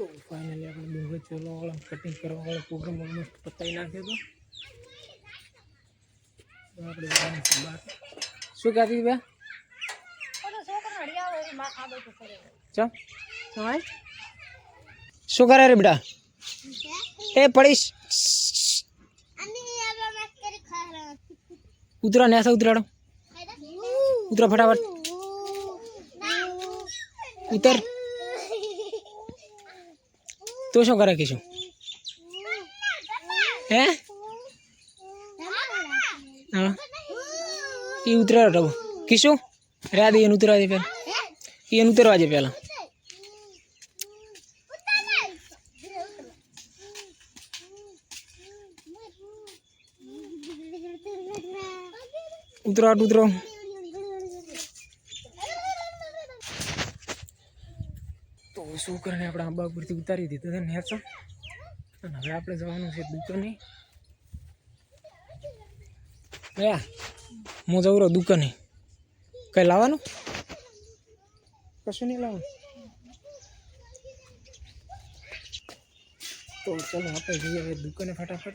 તો ફાઇનલી આપણે ડુંગર ચોરવાવાળા કટિંગ કરવાવાળો પ્રોગ્રામ ઓલમોસ્ટ પતાવી નાખ્યો હતો તો આપણે શું કહેતી બે? ચમ? શું કરે રે બેટા? એ પડીશ. ઉતરો ને ઉતરાડો. ઉતરો ફટાફટ. ઉતર તું શું કરે કીશું? હે? હા. એ ઉતરાડો ટબુ કીશું? રહ્યા દે એને ઉતરવા દે પહેલાં એને ઉતરવા દે પહેલાં ઉતરો આટ ઉતરો. તો શું કરીને આપણે આંબા પરથી ઉતારી દીધો છે નેચો. અને હવે આપણે જવાનું છે દુકાને. ગયા હું જવું રહ્યો દુકાને. કઈ લાવવાનું? કશું નહીં લાવવાનું? તો ચલો આપણે જઈએ હવે દુકાને ફટાફટ.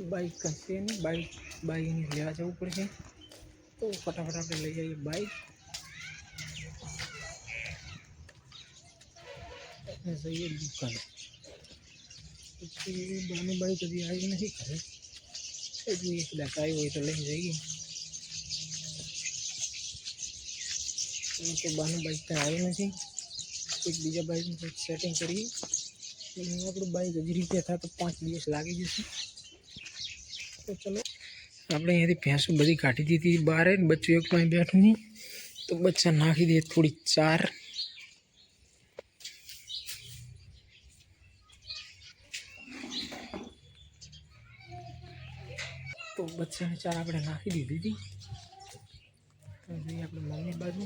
બાઈક છે નહીં, બાઈક બાઈકની લેવા જવું પડશે. તો ફટાફટ આપણે લઈ જઈએ બાઈક. અને જઈએ દુકાને. પછી બાનું બાઈક હજી આવી નથી ઘરે. જોઈએ કદાચ આવી હોય તો લઈને જઈએ. તો બાનું બાઈક ત્યાં આવી નથી. એક બીજા બાઈકનું કંઈક સેટિંગ કરીએ. આપણું બાઈક હજી રીતે થાય તો પાંચ દિવસ લાગી જશે. તો ચલો. આપણે અહીંયાથી ભેંસો બધી કાઢી દીધી બહાર ને બચ્ચું એક પાસે બેઠું નહીં. તો બચ્ચા નાખી દઈએ થોડી ચાર. તો બચ્ચાને ચાર આપણે નાખી દીધી હતી. આપણે મમ્મી બાજુ.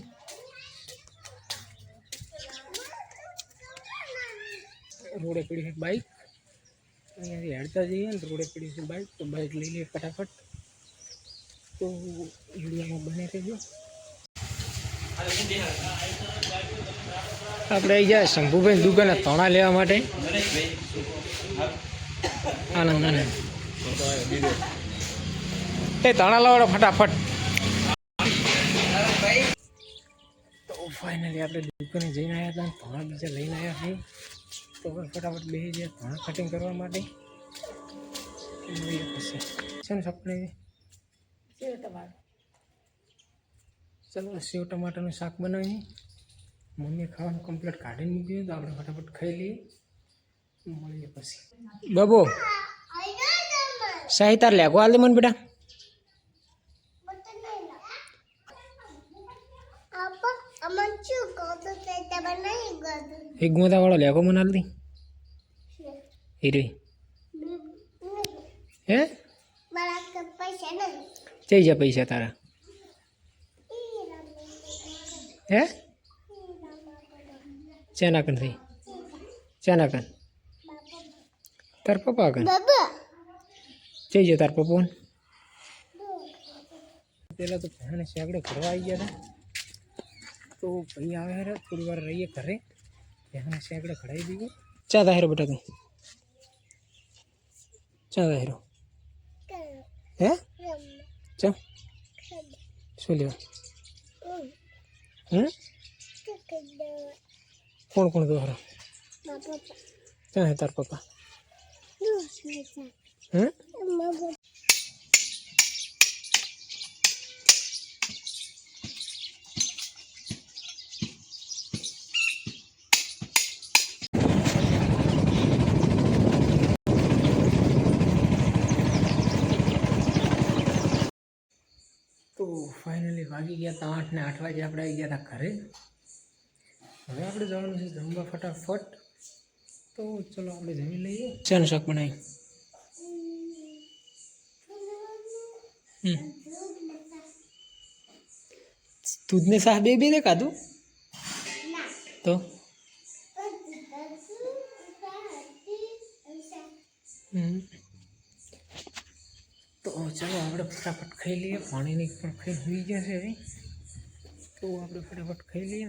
રોડે પડી છે બાઈક અહીંયાથી હેડતા જઈએ ને રોડે પડી છે બાઈક તો બાઈક લઈ લઈએ ફટાફટ. તો વિડીયોમાં બને રહેજો. આપણે આવી જાય શંભુભાઈ દુકાને તણા લેવા માટે. આનંદ આનંદ. એ તણા લાવડો ફટાફટ. તો ફાઇનલી આપણે દુકાને જઈને આવ્યા હતા તણા બીજા લઈને આવ્યા છીએ. તો ફટાફટ બે જાય તણા કટિંગ કરવા માટે. છે ને સપને ચલો સેવ ટમાટરનું શાક બનાવીએ. મમ્મીએ ખાવાનું કમ્પ્લીટ કાઢીને મૂક્યું તો આપણે ફટાફટ ખાઈ લઈએ. મળીએ પછી. બાબો સાહિતાર લેગો દે મને બેટા. એક ગોતા વાળો લેખો મને હાલ દી હીરી હે? જઈ જા પૈસા તારા. હે? ચેના કન થઈ. ચેના કન તાર પપ્પા કન જઈ જા તાર પપ્પા પેલા તો ભણે શેકડે ફરવા આવી ગયા હતા. તો ભાઈ આવે હેરે થોડી વાર રહીએ ઘરે. ભેહાને શેકડે ખડાવી દઈએ. ચા દાહેરો બેટા તું ચા દાહેરો હે ચા? શું લેવા? હમ? કોણ કોણ દોહરો ક્યાં હે તાર પપ્પા? હમ? ફાઇનલી વાગી ગયા હતા આઠ ને આઠ વાગે આપણે આવી ગયા હતા ઘરે. હવે આપણે જવાનું છે જમવા ફટાફટ. તો ચલો આપણે જમી લઈએ. ચાલ શાક બનાવી? દૂધને શાક બે બે દે કાધું તો? ચાલો આપણે ફટાફટ ખાઈ લઈએ. પાણીની પણ ખાઈ હોઈ છે તો આપણે ફટાફટ ખાઈ લઈએ